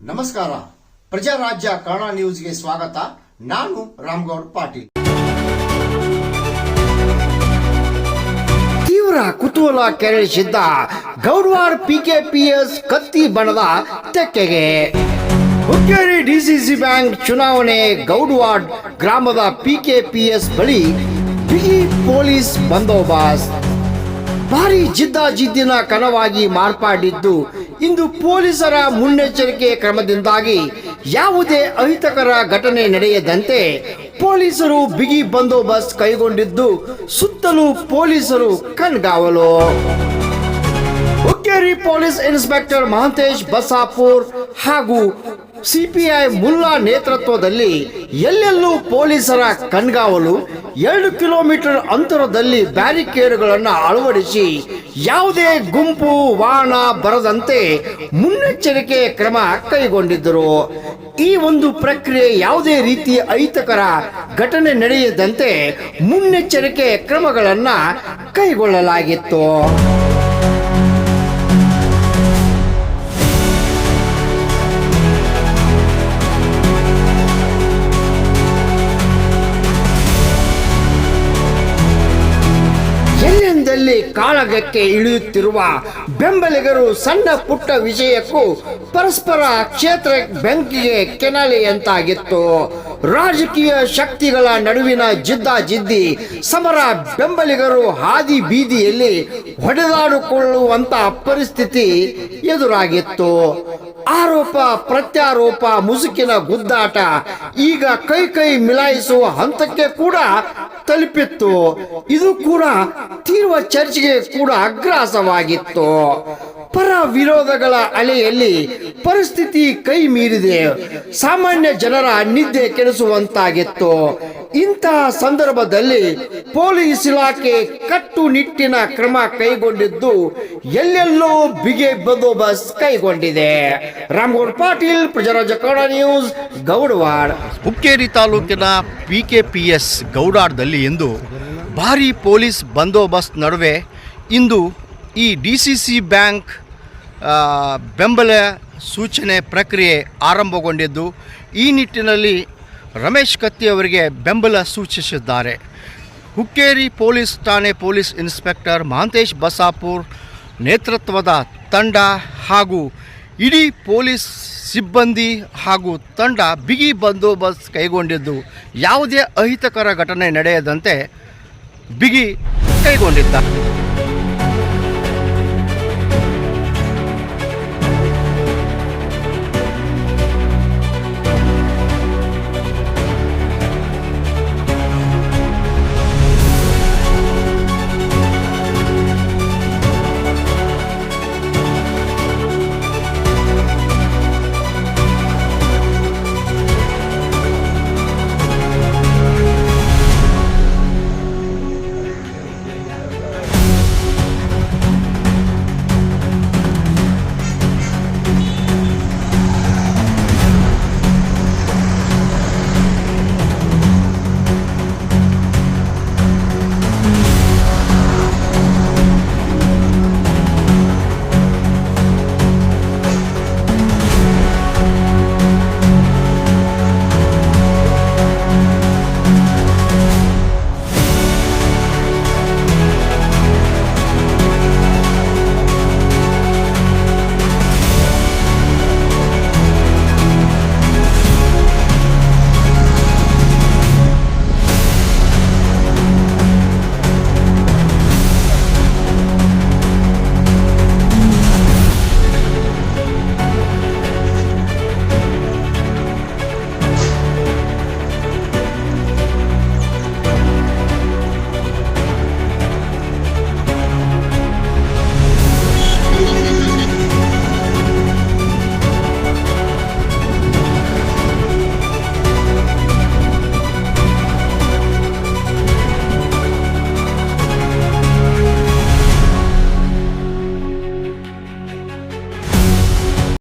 ನಮಸ್ಕಾರ. ಪ್ರಜಾರಾಜ್ಯ ಕನ್ನಡ ನ್ಯೂಸ್ಗೆ ಸ್ವಾಗತ. ನಾನು ರಾಮ್ಗೌಡ್ ಪಾಟೀಲ್. ತೀವ್ರ ಕುತೂಹಲ ಕೆರಳಿಸಿದ್ದ ಪಿ ಎಸ್ ಕತ್ತಿ ಬಣದ ತೆಕ್ಕೆಗೆ. ಹುಕ್ಕೇರಿ ಡಿಸಿಸಿ ಬ್ಯಾಂಕ್ ಚುನಾವಣೆ ಗೌಡ್ವಾಡ್ ಗ್ರಾಮದ ಪಿಕೆಪಿಎಸ್ ಬಳಿ ಬಿಗಿ ಪೊಲೀಸ್ ಬಂದೋಬಸ್ತ್. ಭಾರಿ ಜಿದ್ದಾಜಿದ್ದಿನ ಕಣವಾಗಿ ಮಾರ್ಪಾಡಿದ್ದು ಇಂದು ಪೊಲೀಸರ ಮುನ್ನೆಚ್ಚರಿಕೆ ಕ್ರಮದಿಂದಾಗಿ ಯಾವುದೇ ಅಹಿತಕರ ಘಟನೆ ನಡೆಯದಂತೆ ಪೊಲೀಸರು ಬಿಗಿ ಬಂದೋಬಸ್ತ್ ಕೈಗೊಂಡಿದ್ದು ಸುತ್ತಲೂ ಪೊಲೀಸರು ಕಣ್ಗಾವಲು. ಪೊಲೀಸ್ ಇನ್ಸ್ಪೆಕ್ಟರ್ ಮಹಂತೇಶ್ ಬಸಾಪುರ್ ಹಾಗೂ ಸಿಪಿಐ ಮುಲ್ಲಾ ನೇತೃತ್ವದಲ್ಲಿ ಎಲ್ಲೆಲ್ಲೂ ಪೊಲೀಸರ ಕಣ್ಗಾವಲು ಎರಡು ಕಿಲೋಮೀಟರ್ ಅಂತರದಲ್ಲಿ ಬ್ಯಾರಿಕೇಡ್ಗಳನ್ನು ಅಳವಡಿಸಿ ಯಾವುದೇ ಗುಂಪು, ವಾಹನ ಬರದಂತೆ ಮುನ್ನೆಚ್ಚರಿಕೆ ಕ್ರಮ ಕೈಗೊಂಡಿದ್ದರು. ಈ ಒಂದು ಪ್ರಕ್ರಿಯೆ ಯಾವುದೇ ರೀತಿ ಅಹಿತಕರ ಘಟನೆ ನಡೆಯದಂತೆ ಮುನ್ನೆಚ್ಚರಿಕೆ ಕ್ರಮಗಳನ್ನು ಕೈಗೊಳ್ಳಲಾಗಿತ್ತು. ಎಲ್ಲೆಂದಲ್ಲಿ ಕಾಳಗಕ್ಕೆ ಇಳಿಯುತ್ತಿರುವ ಬೆಂಬಲಿಗರು ಸಣ್ಣ ಪುಟ್ಟ ವಿಜಯಕ್ಕೂ ಪರಸ್ಪರ ಕ್ಷೇತ್ರ ಬೆಂಕಿಗೆ ಕೆನಲೆಯಂತಾಗಿತ್ತು ರಾಜಕೀಯ ಶಕ್ತಿಗಳ ನಡುವಿನ ಜಿದ್ದಾಜಿದ್ದಿ ಸಮರ ಬೆಂಬಲಿಗರು ಹಾದಿ ಬೀದಿಯಲ್ಲಿ ಹೊಡೆದಾಡಿಕೊಳ್ಳುವಂತ ಪರಿಸ್ಥಿತಿ ಎದುರಾಗಿತ್ತು. ಆರೋಪ ಪ್ರತ್ಯಾರೋಪ ಮುಸುಕಿನ ಗುದ್ದಾಟ ಈಗ ಕೈ ಕೈ ಮಿಲಾಯಿಸುವ ಹಂತಕ್ಕೆ ಕೂಡ ತಲುಪಿತ್ತು. ಇದು ಕೂಡ ತೀವ್ರ ಚರ್ಚ್ಗೆ ಕೂಡ ಅಗ್ರಾಸವಾಗಿತ್ತು. ಪರ ವಿರೋಧಗಳ ಅಲೆಯಲ್ಲಿ ಪರಿಸ್ಥಿತಿ ಕೈ ಮೀರಿದೆ. ಸಾಮಾನ್ಯ ಜನರ ನಿದ್ದೆ ಕೆಡಿಸುವಂತಾಗಿತ್ತು. ಇಂತಹ ಸಂದರ್ಭದಲ್ಲಿ ಪೊಲೀಸ್ ಇಲಾಖೆ ಕಟ್ಟುನಿಟ್ಟಿನ ಕ್ರಮ ಕೈಗೊಂಡಿದ್ದು ಎಲ್ಲೆಲ್ಲೋ ಬಿಗಿ ಬಂದೋಬಸ್ತ್ ಕೈಗೊಂಡಿದೆ. ರಾಮಗೌಡ ಪಾಟೀಲ್, ಪ್ರಜಾರಾಜ ಕನ್ನಡ ನ್ಯೂಸ್, ಗೌಡವಾಡ್. ಹುಕ್ಕೇರಿ ತಾಲೂಕಿನ ಪಿ ಕೆ ಪಿ ಎಸ್ ಗೌಡಾಡ್ದಲ್ಲಿ ಎಂದು ಭಾರಿ ಪೊಲೀಸ್ ಬಂದೋಬಸ್ತ್ ನಡುವೆ ಇಂದು ಈ ಡಿ ಸಿ ಸಿ ಬ್ಯಾಂಕ್ ಬೆಂಬಲ ಸೂಚನೆ ಪ್ರಕ್ರಿಯೆ ಆರಂಭಗೊಂಡಿದ್ದು. ಈ ನಿಟ್ಟಿನಲ್ಲಿ ರಮೇಶ್ ಕತ್ತಿ ಅವರಿಗೆ ಬೆಂಬಲ ಸೂಚಿಸಿದ್ದಾರೆ. ಹುಕ್ಕೇರಿ ಪೊಲೀಸ್ ಠಾಣೆ ಪೊಲೀಸ್ ಇನ್ಸ್ಪೆಕ್ಟರ್ ಮಹಾಂತೇಶ್ ಬಸಾಪುರ್ ನೇತೃತ್ವದ ತಂಡ ಹಾಗೂ ಇಡೀ ಪೊಲೀಸ್ ಸಿಬ್ಬಂದಿ ಹಾಗೂ ತಂಡ ಬಿಗಿ ಬಂದೋಬಸ್ತ್ ಕೈಗೊಂಡಿದ್ದು ಯಾವುದೇ ಅಹಿತಕರ ಘಟನೆ ನಡೆಯದಂತೆ ಬಿಗಿ ಕೈಗೊಂಡಿದ್ದಾರೆ.